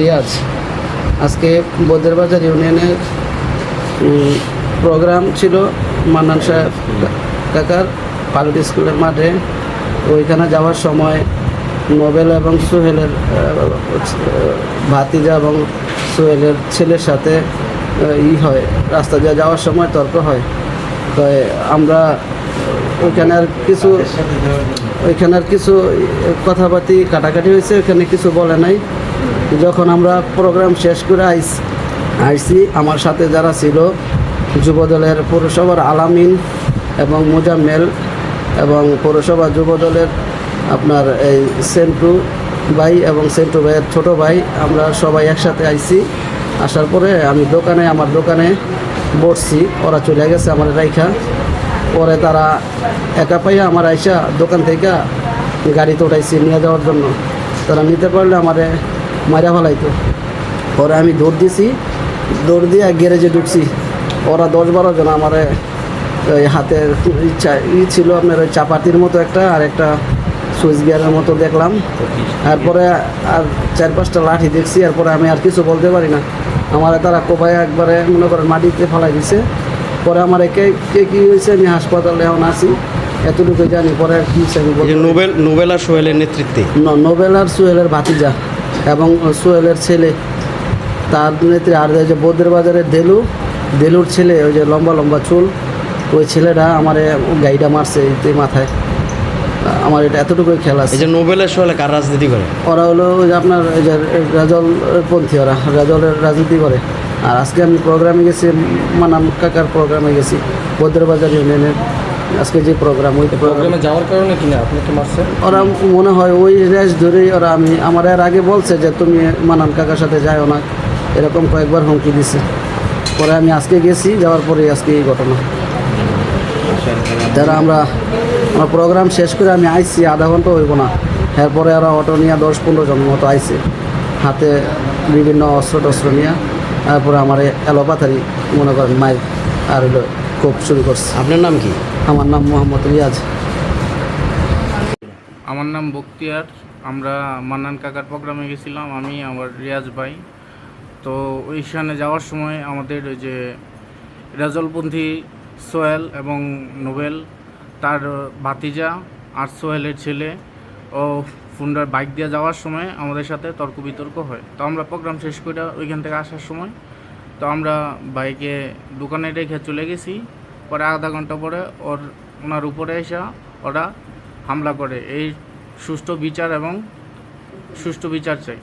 রিয়াজ। আজকে বদ্রেরবাজার ইউনিয়নের প্রোগ্রাম ছিল মান্নান সাহেব কাকার পাইলট স্কুলের মাঠে। ওইখানে যাওয়ার সময় নোবেল এবং সোহেলের ভাতিজা এবং সোহেলের ছেলের সাথে ই হয়, রাস্তা দিয়ে যাওয়ার সময় তর্ক হয়। তো আমরা ওইখানে আর কিছু ওইখানে আর কিছু কথাবার্তি কাটাকাটি হয়েছে, ওইখানে কিছু বলে নাই। যখন আমরা প্রোগ্রাম শেষ করে আইস, আইসি, আমার সাথে যারা ছিল, যুবদলের পৌরসভার আলামিন এবং মোজাম্মেল এবং পৌরসভা যুবদলের আপনার এই সেন্টু ভাই এবং সেন্টু ভাইয়ের ছোটো ভাই, আমরা সবাই একসাথে আইসি। আসার পরে আমি দোকানে, আমার দোকানে বসছি, ওরা চলে গেছে আমার রাইখা। পরে তারা একা পাইয়া আমার আইসা দোকান থেকে গাড়িতে উঠাইছি নিয়ে যাওয়ার জন্য। তারা নিতে পারলে আমারে মারা ফেলাইতো। পরে আমি দৌড় দিছি। দৌড় দিয়ে গ্যারেজে ঢুকছি। ওরা দশ বারো জন আমারে ওই হাতের ইচ্ছা, ই ছিল আপনার ওই চাপাতির মতো একটা আর একটা সুইচ গিয়ারের মতো দেখলাম। তারপরে আর চার পাঁচটা লাঠি দেখছি। এরপরে আমি আর কিছু বলতে পারি না। আমার তারা কোপায় একবারে মনে করেন মাটিতে ফেলাই দিছে। পরে আমার একে কে কী হয়েছে আমি হাসপাতালে এখন আসি এতটুকু জানি পরে আর কী না। নোবেল নোবেল আর সোহেলের নেতৃত্বে? ন- নোবেল আর সোহেলের ভাতিজা এবং সোহেলের ছেলে। তার নেত্রী আর যে বৌদ্ধের বাজারের দেলু দেলুর ছেলে ওই যে লম্বা লম্বা চুল ওই ছেলেটা আমার গাড়িটা মারছে এই মাথায়। আমার এটা এতটুকু খেলা আছে। যে নোবেলের সোহেলে কার রাজনীতি করে? ওরা হলো ওই যে আপনার রাজল পন্থী ওরা রাজলের রাজনীতি করে। আর আজকে আমি প্রোগ্রামে গেছি মানাম কাকার প্রোগ্রামে গেছি বদ্রবাজার ইউনিয়নের। আজকে যে প্রোগ্রাম ওই প্রোগ্রাম যাওয়ার কারণে কিনা আপনি কি মারছেন? ওরা মনে হয় ওই রেস ধরেই ওরা আমি আমার এর আগে বলছে যে তুমি মানান কাকার সাথে যাও না। এরকম কয়েকবার হুমকি দিছে। পরে আমি আজকে গেছি যাওয়ার পরে আজকে এই ঘটনা। তারা আমরা আমার প্রোগ্রাম শেষ করে আমি আইছি আধা ঘণ্টা হইব না। এরপরে ওরা অটো নিয়ে দশ পনেরো জন মতো আইছে। হাতে বিভিন্ন অস্ত্র টস্ত্র নিয়ে। তারপরে আমার এলোপাথারি মনে করেন মায়ের আর হলো খুব শুরু করছে। আপনার নাম কি? আমার নাম মোহাম্মদ রিয়াজ। আমার নাম বক্তিয়ার। আমরা মান্নান কাকার প্রোগ্রামে গেছিলাম আমি আমার রিয়াজ ভাই। তো ওইখানে যাওয়ার সময় আমাদের ওই যে রেজলপন্থী সোহেল এবং নোবেল তার ভাতিজা আর সোহেলের ছেলে ও ফুন্ডার বাইক দিয়ে যাওয়ার সময় আমাদের সাথে তর্ক বিতর্ক হয়। তো আমরা প্রোগ্রাম শেষ করে ওইখান থেকে আসার সময়, তো আমরা বাইকে দোকানে রেখে চলে গেছি। পরে আধা ঘণ্টা পরে ওর, ওনার উপরে এসে ওরা হামলা করে। এই সুষ্ঠু বিচার এবং সুষ্ঠু বিচার চাই।